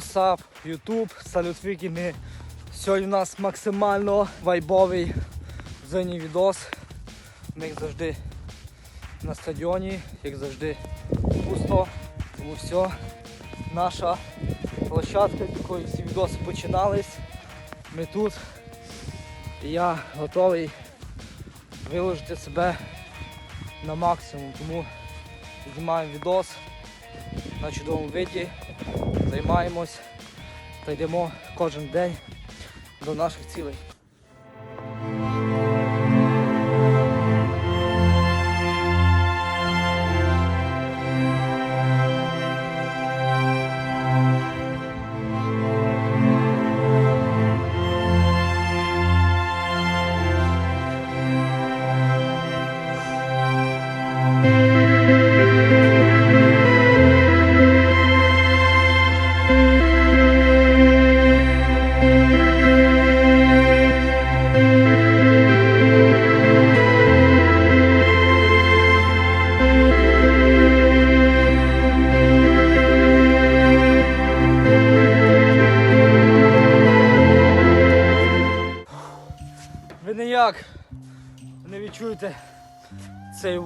WhatsApp, YouTube, салют вікінги. Сьогодні у нас максимально вайбовий зимній відос. Ми як завжди на стадіоні, як завжди пусто, тому все. Наша площадка, з якої всі відоси починались. Ми тут. Я готовий виложити себе на максимум, тому знімаємо відос на чудовому виді, займаємось та йдемо кожен день до наших цілей.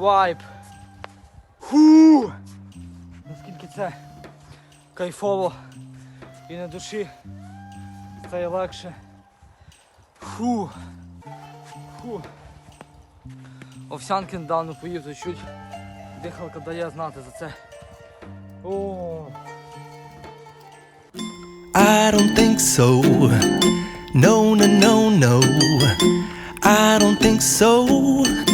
Вайб. Фу! Наскільки це кайфово і на душі стає легше. Фу. Фу. Овсянки недавно поїв то чуть. Дихалка дає знати за це. О, I don't think so. No, no, no, no. I don't think so.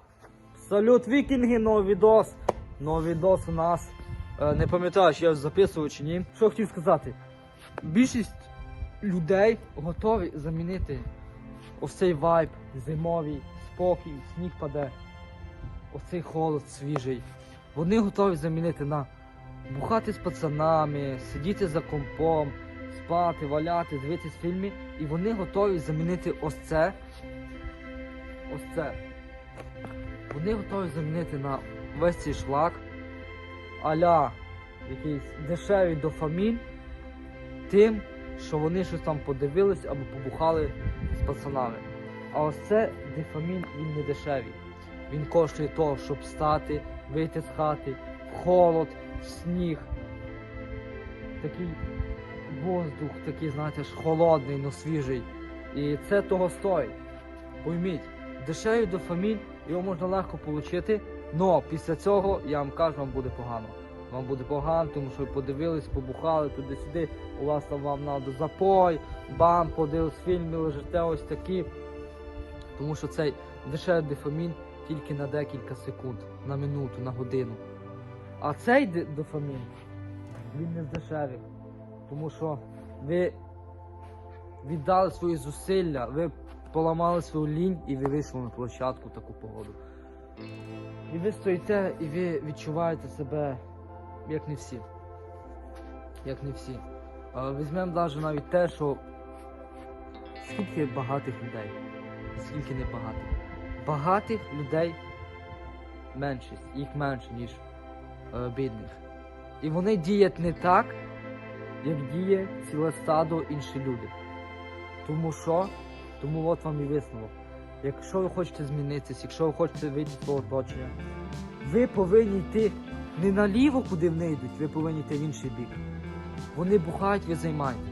Салют вікінги, новий відос. Новий відос у нас. Е, не пам'ятаю, чи я записував чи ні. Що хотів сказати? Більшість людей готові замінити ось цей вайб зимовий, спокій, сніг паде, ось цей холод свіжий. Вони готові замінити на бухати з пацанами, сидіти за компом, спати, валяти, дивитись фільми. І вони готові замінити ось це. Ось це. Вони готові замінити на весь цей шлак аля якийсь дешевий дофамін тим, що вони щось там подивились або побухали з пацанами. А ось це дофамін, він не дешевий. Він коштує того, щоб встати, вийти з хати, холод, в сніг. Такий воздух, такий, знаєте ж, холодний, но свіжий. І це того стоїть. Пойміть, дешевий дофамін, його можна легко отримати, але після цього, я вам кажу, вам буде погано. Вам буде погано, тому що ви подивились, побухали туди-сюди, у вас там вам надо запой, бам, подивились фільми, лежите ось такі. Тому що цей дешевий дофамін тільки на декілька секунд, на минуту, на годину. А цей дофамін, він не з дешевих. Тому що ви віддали свої зусилля, ви поламали свою лінь і ви вийшли на площадку в таку погоду. І ви стоїте і ви відчуваєте себе як не всі. Як не всі. Візьмемо навіть навіть те, що скільки багатих людей, скільки небагатих. Багатих людей меншість, їх менше, ніж е, бідних. І вони діють не так, як діє ціле стадо інші люди. Тому що, тому от вам і висновок. Якщо ви хочете змінитися, якщо ви хочете вийти з свого оточення, ви повинні йти не наліво, куди вони йдуть, ви повинні йти в інший бік. Вони бухають, ви займаєтесь.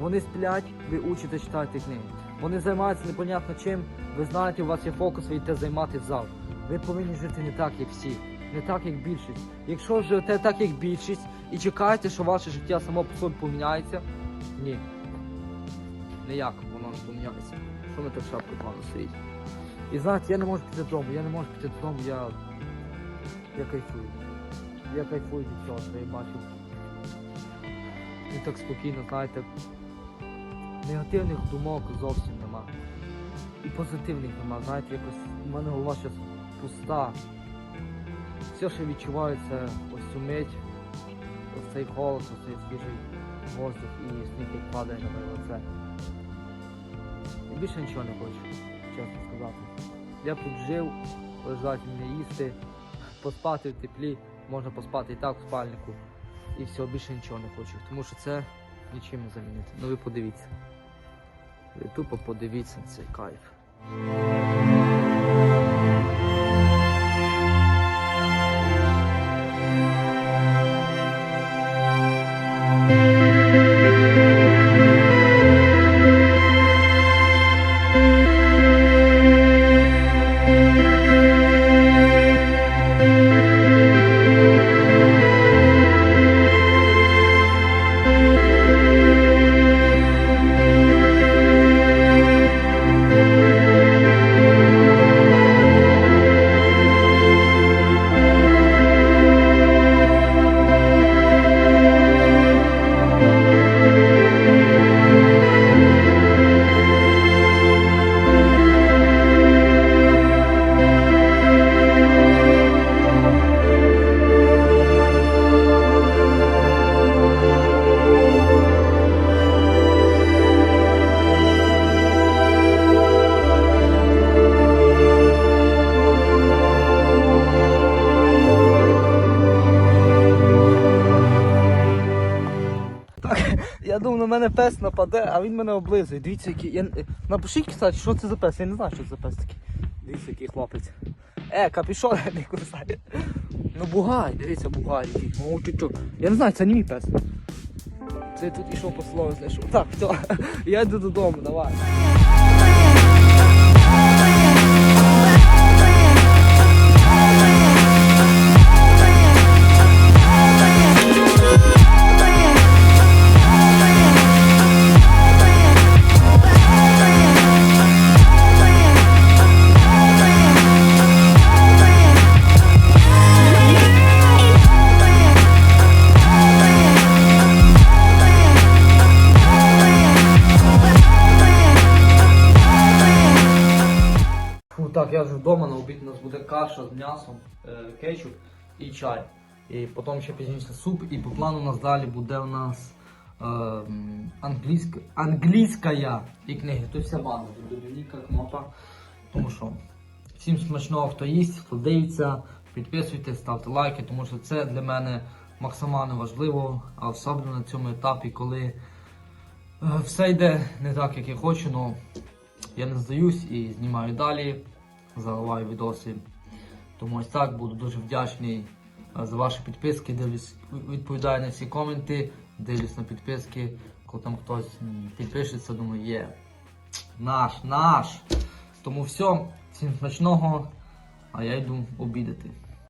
Вони сплять, ви учите читати книги. Вони займаються непонятно чим, ви знаєте, у вас є фокус, ви йдете займати зал. Ви повинні жити не так, як всі, не так, як більшість. Якщо живете так, як більшість, і чекаєте, що ваше життя само по собі поміняється, ні. Ніяк воно поміняється. Що ми так шапку погано стоїть? І знаєте, я не можу піти додому, я не можу піти додому, я. Я кайфую. Я кайфую від цього, що я бачу. І так спокійно, знаєте. негативних думок зовсім нема. І позитивних нема. Знаєте, якось у мене голова зараз пуста. Все, що відчуваю, це ось мить, ось цей холод, ось цей свіжий воздух і сніг падає на моє лице. І більше нічого не хочу, чесно сказати. Я тут жив, лежати не їсти, поспати в теплі, можна поспати і так в спальнику. І все, більше нічого не хочу. Тому що це нічим не замінити. Ну ви подивіться. Ви тупо подивіться на цей кайф. Так, мене пес нападе, а він мене облизує. Дивіться, який. Я... Напишіть, кстати, що це за пес. Я не знаю, що це за пес такий. Дивіться, який хлопець. Е, капішон не кусає. Ну бугай, дивіться, бугай який. О, чу-чу. Я не знаю, це не мій пес. Це я тут ішов по слову знайшов. Так, все, я йду додому, давай. Фу, так, я вже вдома на обід у нас буде каша з м'ясом, е, кетчуп і чай. І потім ще пізніше суп, і по плану у нас далі буде у нас е, англійська, англійська і книги. Тут вся банда, тут біблійка, кнопа. Тому що всім смачного, хто їсть, хто дивиться, підписуйтесь, ставте лайки, тому що це для мене максимально важливо, а особливо на цьому етапі, коли е, все йде не так, як я хочу, але я не здаюсь і знімаю далі, заливаю відоси. Тому ось так буду дуже вдячний за ваші підписки. Дивлюсь, відповідаю на всі коменти, дивлюсь на підписки, коли там хтось підпишеться, думаю, є. Наш, наш. Тому все, всім смачного, а я йду обідати.